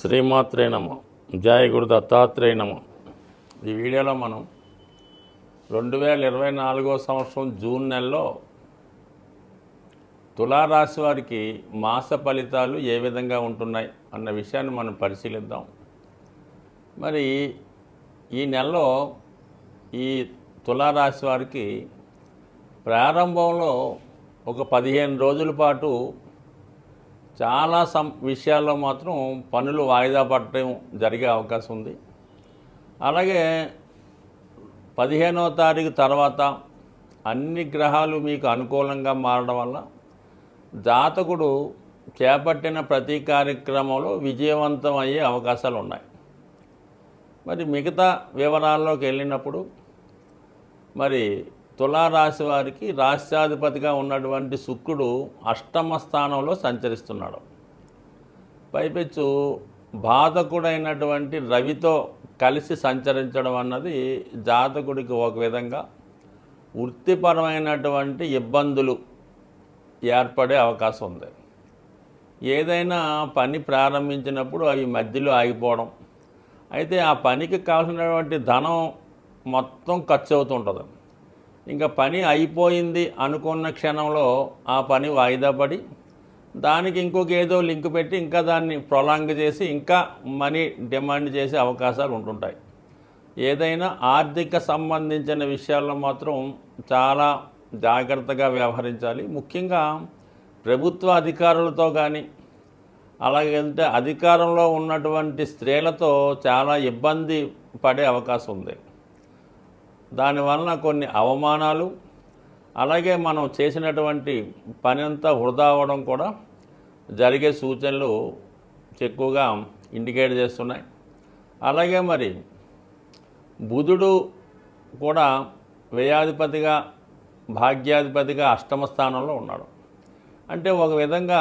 శ్రీమాత్రే నమ. జయ గురు దత్తాత్రేయ నమ. ఈ వీడియోలో మనం రెండు వేల ఇరవై నాలుగో సంవత్సరం జూన్ నెలలో తులారాశి వారికి మాస ఫలితాలు ఏ విధంగా ఉంటున్నాయి అన్న విషయాన్ని మనం పరిశీలిద్దాం. మరి ఈ నెలలో ఈ తులారాశి వారికి ప్రారంభంలో ఒక పదిహేను రోజుల పాటు చాలా సం విషయాల్లో మాత్రం పనులు వాయిదా పడటం జరిగే అవకాశం ఉంది. అలాగే పదిహేనవ తారీఖు తర్వాత అన్ని గ్రహాలు మీకు అనుకూలంగా మారడం వల్ల జాతకుడు చేపట్టిన ప్రతి కార్యక్రమంలో విజయవంతం అయ్యే అవకాశాలు ఉన్నాయి. మరి మిగతా వివరాల్లోకి వెళ్ళినప్పుడు మరి తులారాశి వారికి రాష్ట్రాధిపతిగా ఉన్నటువంటి శుక్రుడు అష్టమ స్థానంలో సంచరిస్తున్నాడు. పైపెచ్చు బాధకుడైనటువంటి రవితో కలిసి సంచరించడం అన్నది జాతకుడికి ఒక విధంగా వృత్తిపరమైనటువంటి ఇబ్బందులు ఏర్పడే అవకాశం ఉంది. ఏదైనా పని ప్రారంభించినప్పుడు అవి మధ్యలో ఆగిపోవడం అయితే ఆ పనికి కావాల్సినటువంటి ధనం మొత్తం ఖర్చు అవుతుంటుంది ఇంకా పని అయిపోయింది అనుకున్న క్షణంలో ఆ పని వాయిదా పడి దానికి ఇంకొక ఏదో లింక్ పెట్టి ఇంకా దాన్ని ప్రొలాంగ్ చేసి ఇంకా మనీ డిమాండ్ చేసే అవకాశాలు ఉంటుంటాయి. ఏదైనా ఆర్థిక సంబంధించిన విషయాల్లో మాత్రం చాలా జాగ్రత్తగా వ్యవహరించాలి. ముఖ్యంగా ప్రభుత్వ అధికారులతో కానీ అలాగంటే అధికారంలో ఉన్నటువంటి స్త్రీలతో చాలా ఇబ్బంది పడే అవకాశం ఉంది. దానివలన కొన్ని అవమానాలు అలాగే మనం చేసినటువంటి పని అంతా వృధా అవ్వడం కూడా జరిగే సూచనలు ఎక్కువగా ఇండికేట్ చేస్తున్నాయి. అలాగే మరి బుధుడు కూడా వ్యయాధిపతిగా భాగ్యాధిపతిగా అష్టమ స్థానంలో ఉన్నాడు. అంటే ఒక విధంగా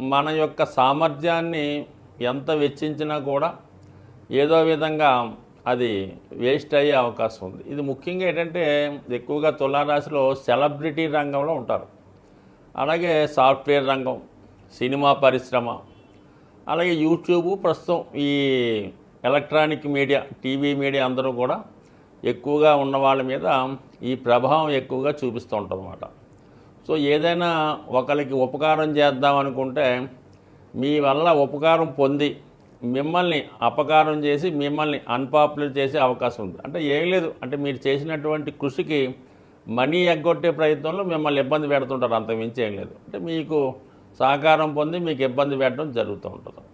మన యొక్క సామర్థ్యాన్ని ఎంత వెచ్చించినా కూడా ఏదో విధంగా అది వేస్ట్ అయ్యే అవకాశం ఉంది. ఇది ముఖ్యంగా ఏంటంటే ఎక్కువగా తులారాశిలో సెలబ్రిటీ రంగంలో ఉంటారు. అలాగే సాఫ్ట్వేర్ రంగం సినిమా పరిశ్రమ అలాగే యూట్యూబ్ ప్రస్తుతం ఈ ఎలక్ట్రానిక్ మీడియా టీవీ మీడియా అందరూ కూడా ఎక్కువగా ఉన్న వాళ్ళ మీద ఈ ప్రభావం ఎక్కువగా చూపిస్తూ ఉంటుంది అన్నమాట సో ఏదైనా ఒకరికి ఉపకారం చేద్దాం అనుకుంటే మీ వల్ల ఉపకారం పొంది మిమ్మల్ని అపకారం చేసి మిమ్మల్ని అన్పాపులర్ చేసే అవకాశం ఉంది. అంటే ఏం లేదు. అంటే మీరు చేసినటువంటి కృషికి మనీ ఎగ్గొట్టే ప్రయత్నంలో మిమ్మల్ని ఇబ్బంది పెడుతుంటారు. అంత మించి ఏం లేదు. అంటే మీకు సహకారం పొంది మీకు ఇబ్బంది పెట్టడం జరుగుతూ ఉంటుంది.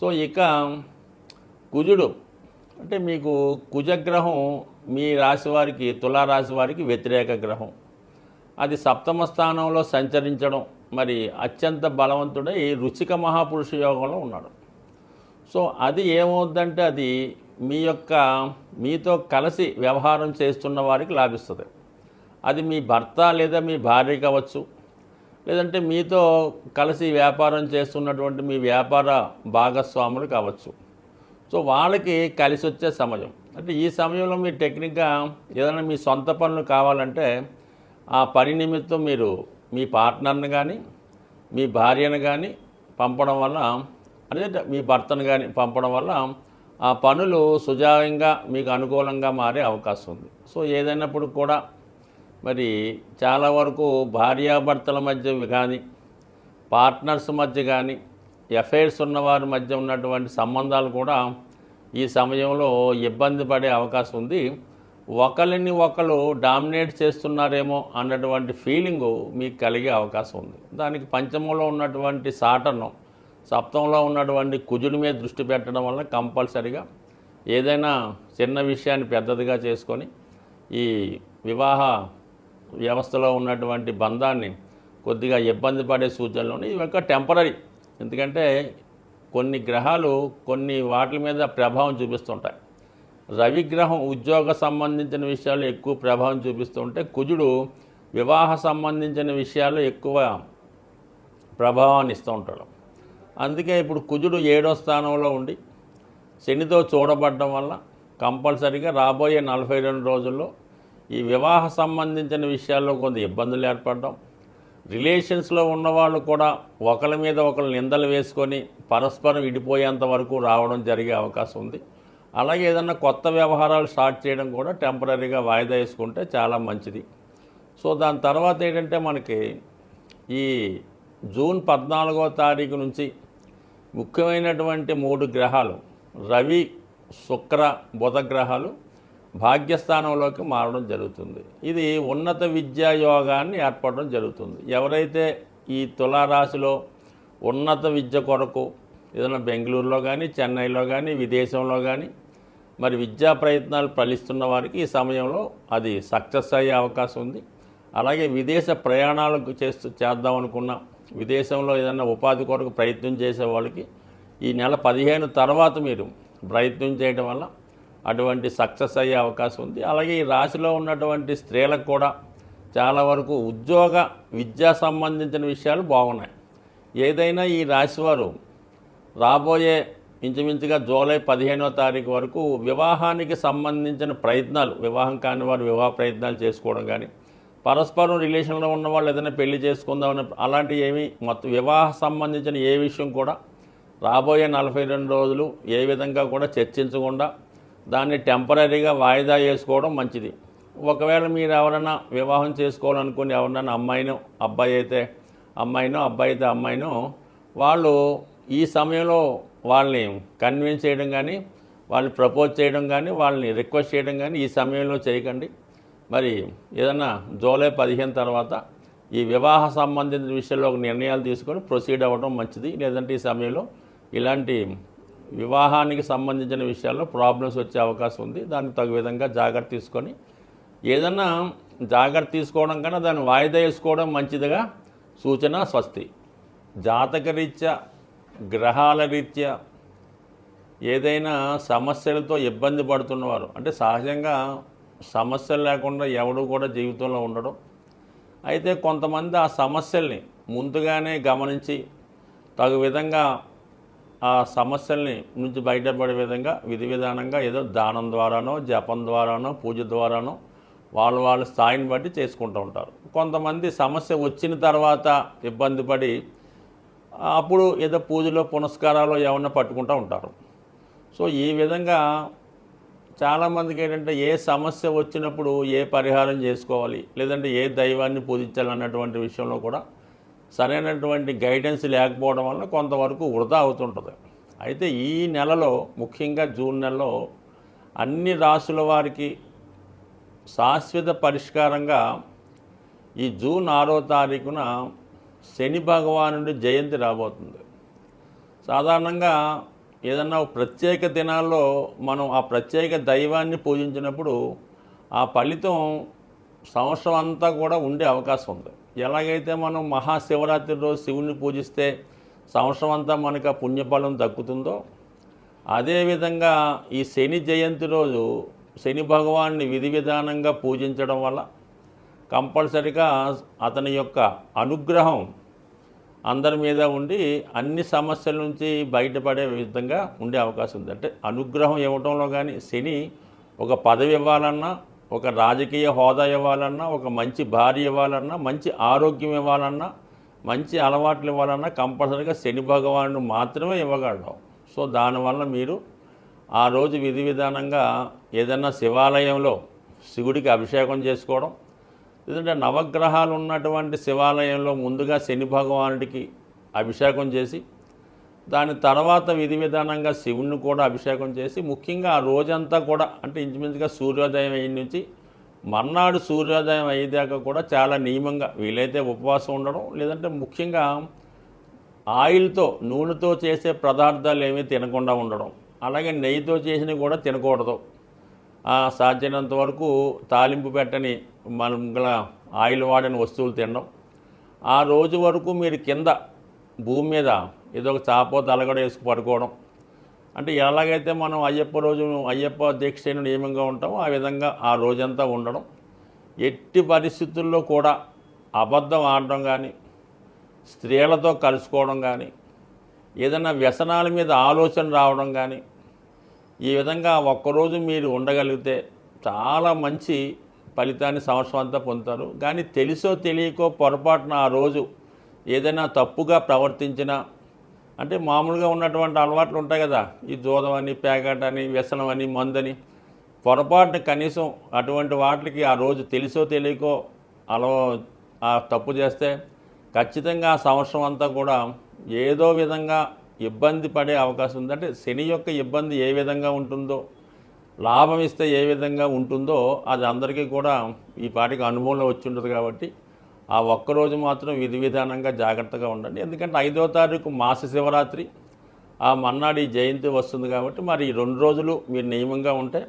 సో ఇక కుజుడు. అంటే మీకు కుజగ్రహం మీ రాశి వారికి తులారాశి వారికి వ్యతిరేక గ్రహం. అది సప్తమ స్థానంలో సంచరించడం. మరి అత్యంత బలవంతుడై రుచిక మహాపురుష యోగంలో ఉన్నాడు. సో అది ఏమవుద్దంటే అది మీ యొక్క మీతో కలిసి వ్యవహారం చేస్తున్న వారికి లాభిస్తుంది. అది మీ భర్త లేదా మీ భార్య కావచ్చు లేదంటే మీతో కలిసి వ్యాపారం చేస్తున్నటువంటి మీ వ్యాపార భాగస్వాములు కావచ్చు. సో వాళ్ళకి కలిసి వచ్చే సమయం. అంటే ఈ సమయంలో మీరు టెక్నిక్గా ఏదైనా మీ సొంత పనులు కావాలంటే ఆ పని నిమిత్తం మీరు మీ పార్ట్నర్ని కానీ మీ భార్యను కానీ పంపడం వల్ల అదే మీ భర్తను కానీ పంపడం వల్ల ఆ పనులు సుజావంగా మీకు అనుకూలంగా మారే అవకాశం ఉంది. సో ఏదైనప్పుడు కూడా మరి చాలా వరకు భార్యాభర్తల మధ్య కానీ పార్ట్నర్స్ మధ్య కానీ ఎఫైర్స్ ఉన్నవారి మధ్య ఉన్నటువంటి సంబంధాలు కూడా ఈ సమయంలో ఇబ్బంది పడే అవకాశం ఉంది. ఒకరిని ఒకరు డామినేట్ చేస్తున్నారేమో అన్నటువంటి ఫీలింగు మీకు కలిగే అవకాశం ఉంది. దానికి పంచమంలో ఉన్నటువంటి సాటర్నం సప్తంలో ఉన్నటువంటి కుజుడి మీద దృష్టి పెట్టడం వల్ల కంపల్సరిగా ఏదైనా చిన్న విషయాన్ని పెద్దదిగా చేసుకొని ఈ వివాహ వ్యవస్థలో ఉన్నటువంటి బంధాన్ని కొద్దిగా ఇబ్బంది పడే సూచనలు ఇవి యొక్క టెంపరీ ఎందుకంటే కొన్ని గ్రహాలు కొన్ని వాటి మీద ప్రభావం చూపిస్తుంటాయి. రవిగ్రహం ఉద్యోగ సంబంధించిన విషయాలు ఎక్కువ ప్రభావం చూపిస్తుంటే కుజుడు వివాహ సంబంధించిన విషయాలు ఎక్కువ ప్రభావాన్ని ఇస్తూ ఉంటాడు. అందుకే ఇప్పుడు కుజుడు ఏడో స్థానంలో ఉండి శనితో చూడబడడం వల్ల కంపల్సరీగా రాబోయే నలభై రెండు రోజుల్లో ఈ వివాహ సంబంధించిన విషయాల్లో కొంత ఇబ్బందులు ఏర్పడడం. రిలేషన్స్లో ఉన్నవాళ్ళు కూడా ఒకరి మీద ఒకరు నిందలు వేసుకొని పరస్పరం విడిపోయేంత వరకు రావడం జరిగే అవకాశం ఉంది. అలాగే ఏదన్నా కొత్త వ్యవహారాలు స్టార్ట్ చేయడం కూడా టెంపరీగా వాయిదా వేసుకుంటే చాలా మంచిది. సో దాని తర్వాత ఏంటంటే మనకి ఈ జూన్ పద్నాలుగో తారీఖు నుంచి ముఖ్యమైనటువంటి మూడు గ్రహాలు రవి శుక్ర బుధ గ్రహాలు భాగ్యస్థానంలోకి మారడం జరుగుతుంది. ఇది ఉన్నత విద్యా యోగాన్ని ఏర్పడడం జరుగుతుంది. ఎవరైతే ఈ తులారాశిలో ఉన్నత విద్య కొరకు ఏదైనా బెంగళూరులో కానీ చెన్నైలో కానీ విదేశంలో కానీ మరి విద్యా ప్రయత్నాలు ఫలిస్తున్న వారికి ఈ సమయంలో అది సక్సెస్ అయ్యే అవకాశం ఉంది. అలాగే విదేశ ప్రయాణాలకు చేస్తూ చేద్దాం అనుకున్నాం విదేశంలో ఏదైనా ఉపాధి కొరకు ప్రయత్నం చేసే వాళ్ళకి ఈ నెల పదిహేను తర్వాత మీరు ప్రయత్నం చేయడం వల్ల అటువంటి సక్సెస్ అయ్యే అవకాశం ఉంది. అలాగే ఈ రాశిలో ఉన్నటువంటి స్త్రీలకు కూడా చాలా వరకు ఉద్యోగ విద్యా సంబంధించిన విషయాలు బాగున్నాయి. ఏదైనా ఈ రాశివారు రాబోయే ఇంచుమించుగా జూలై పదిహేనో తారీఖు వరకు వివాహానికి సంబంధించిన ప్రయత్నాలు వివాహం కాని వారు వివాహ ప్రయత్నాలు చేసుకోవడం కానీ పరస్పరం రిలేషన్లో ఉన్న వాళ్ళు ఏదైనా పెళ్ళి చేసుకుందామని అలాంటివి ఏమీ మొత్తం వివాహ సంబంధించిన ఏ విషయం కూడా రాబోయే నలభై రెండు రోజులు ఏ విధంగా కూడా చర్చించకుండా దాన్ని టెంపరీగా వాయిదా వేసుకోవడం మంచిది. ఒకవేళ మీరు ఎవరైనా వివాహం చేసుకోవాలనుకుని ఎవరైనా అమ్మాయినో అబ్బాయి అయితే అమ్మాయినో అబ్బాయి అయితే అమ్మాయినో వాళ్ళు ఈ సమయంలో వాళ్ళని కన్విన్స్ చేయడం కానీ వాళ్ళని ప్రపోజ్ చేయడం కానీ వాళ్ళని రిక్వెస్ట్ చేయడం కానీ ఈ సమయంలో చేయకండి. మరి ఏదన్నా జూలై పదిహేను తర్వాత ఈ వివాహ సంబంధించిన విషయంలో ఒక నిర్ణయాలు తీసుకొని ప్రొసీడ్ అవ్వడం మంచిది. లేదంటే ఈ సమయంలో ఇలాంటి వివాహానికి సంబంధించిన విషయాల్లో ప్రాబ్లమ్స్ వచ్చే అవకాశం ఉంది. దానికి తగు విధంగా జాగ్రత్త తీసుకొని ఏదన్నా జాగ్రత్త తీసుకోవడం కన్నా దాన్ని వాయిదా వేసుకోవడం మంచిదిగా సూచన స్వస్తి. జాతకరీత్యా గ్రహాల రీత్యా ఏదైనా సమస్యలతో ఇబ్బంది పడుతున్నవారు అంటే సహజంగా సమస్యలు లేకుండా ఎవడు కూడా జీవితంలో ఉండడం. అయితే కొంతమంది ఆ సమస్యల్ని ముందుగానే గమనించి తగు విధంగా ఆ సమస్యల్ని నుంచి బయటపడే విధంగా విధి విధానంగా ఏదో దానం ద్వారానో జపం ద్వారానో పూజ ద్వారానో వాళ్ళ వాళ్ళ స్థాయిని బట్టి చేసుకుంటూ ఉంటారు. కొంతమంది సమస్య వచ్చిన తర్వాత ఇబ్బంది పడి అప్పుడు ఏదో పూజలో పునస్కారాలు ఏమన్నా పట్టుకుంటూ ఉంటారు. సో ఈ విధంగా చాలామందికి ఏంటంటే ఏ సమస్య వచ్చినప్పుడు ఏ పరిహారం చేసుకోవాలి లేదంటే ఏ దైవాన్ని పూజించాలి అన్నటువంటి విషయంలో కూడా సరైనటువంటి గైడెన్స్ లేకపోవడం వల్ల కొంతవరకు వృధా అవుతుంటుంది. అయితే ఈ నెలలో ముఖ్యంగా జూన్ నెలలో అన్ని రాసుల వారికి శాశ్వత పరిష్కారంగా ఈ జూన్ ఆరో తారీఖున శని భగవానుడి జయంతి రాబోతుంది. సాధారణంగా ఏదన్నా ప్రత్యేక దినాల్లో మనం ఆ ప్రత్యేక దైవాన్ని పూజించినప్పుడు ఆ ఫలితం సంవత్సరం అంతా కూడా ఉండే అవకాశం ఉంది. ఎలాగైతే మనం మహాశివరాత్రి రోజు శివుణ్ణి పూజిస్తే సంవత్సరం అంతా మనకు ఆ పుణ్యఫలం దక్కుతుందో అదేవిధంగా ఈ శని జయంతి రోజు శని భగవాన్ని విధి విధానంగా పూజించడం వల్ల కంపల్సరిగా అతని యొక్క అనుగ్రహం అందరి మీద ఉండి అన్ని సమస్యల నుంచి బయటపడే విధంగా ఉండే అవకాశం ఉంది. అంటే అనుగ్రహం ఇవ్వటంలో కానీ శని ఒక పదవి ఇవ్వాలన్నా ఒక రాజకీయ హోదా ఇవ్వాలన్నా ఒక మంచి భార్య ఇవ్వాలన్నా మంచి ఆరోగ్యం ఇవ్వాలన్నా మంచి అలవాట్లు ఇవ్వాలన్నా కంపల్సరీగా శని భగవానుడు మాత్రమే ఇవ్వగలడం. సో దానివల్ల మీరు ఆ రోజు విధి విధానంగా ఏదైనా శివాలయంలో శివుడికి అభిషేకం చేసుకోవడం ఎందుకంటే నవగ్రహాలు ఉన్నటువంటి శివాలయంలో ముందుగా శని భగవానుడికి అభిషేకం చేసి దాని తర్వాత విధి విధానంగా శివుణ్ణి కూడా అభిషేకం చేసి ముఖ్యంగా ఆ రోజంతా కూడా అంటే ఇంచుమించుగా సూర్యోదయం అయిన నుంచి మర్నాడు సూర్యోదయం అయ్యేదాకా కూడా చాలా నియమంగా వీలైతే ఉపవాసం ఉండడం లేదంటే ముఖ్యంగా ఆయిల్తో నూనెతో చేసే పదార్థాలు ఏమీ తినకుండా ఉండడం అలాగే నెయ్యితో చేసినవి కూడా తినకూడదు. సాధ్యమైనంత వరకు తాలింపు పెట్టని మనం గల ఆయిల్ వాడని వస్తువులు తినడం. ఆ రోజు వరకు మీరు కింద భూమి మీద ఏదో ఒక చాపో తలగడ వేసుకు పడుకోవడం. అంటే ఎలాగైతే మనం అయ్యప్ప రోజు అయ్యప్ప దీక్ష నియమంగా ఉంటామో ఆ విధంగా ఆ రోజంతా ఉండడం. ఎట్టి పరిస్థితుల్లో కూడా అబద్ధం ఆడడం కానీ స్త్రీలతో కలుసుకోవడం కానీ ఏదైనా వ్యసనాల మీద ఆలోచన రావడం కానీ ఈ విధంగా ఒక్కరోజు మీరు ఉండగలిగితే చాలా మంచి ఫలితాన్ని సంవత్సరం అంతా పొందుతారు. కానీ తెలుసో తెలియకో పొరపాటున ఆ రోజు ఏదైనా తప్పుగా ప్రవర్తించినా అంటే మామూలుగా ఉన్నటువంటి అలవాట్లు ఉంటాయి కదా ఈ జోదం అని పేకాట అని వ్యసనం అని మందని పొరపాటున కనీసం అటువంటి వాటికి ఆ రోజు తెలుసో తెలియకో అలవ ఆ తప్పు చేస్తే ఖచ్చితంగా ఆ సంవత్సరం అంతా కూడా ఏదో విధంగా ఇబ్బంది పడే అవకాశం ఉందంటే శని యొక్క ఇబ్బంది ఏ విధంగా ఉంటుందో లాభం ఇస్తే ఏ విధంగా ఉంటుందో అది అందరికీ కూడా ఈ పాటికి అనుభవంలో వచ్చి కాబట్టి ఆ ఒక్కరోజు మాత్రం విధి విధానంగా జాగ్రత్తగా ఉండండి. ఎందుకంటే ఐదో తారీఖు మాస శివరాత్రి ఆ మన్నాడు ఈ జయంతి వస్తుంది కాబట్టి మరి ఈ రెండు రోజులు మీరు నియమంగా ఉంటే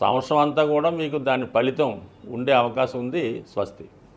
సంవత్సరం అంతా కూడా మీకు దాని ఫలితం ఉండే అవకాశం ఉంది స్వస్తి.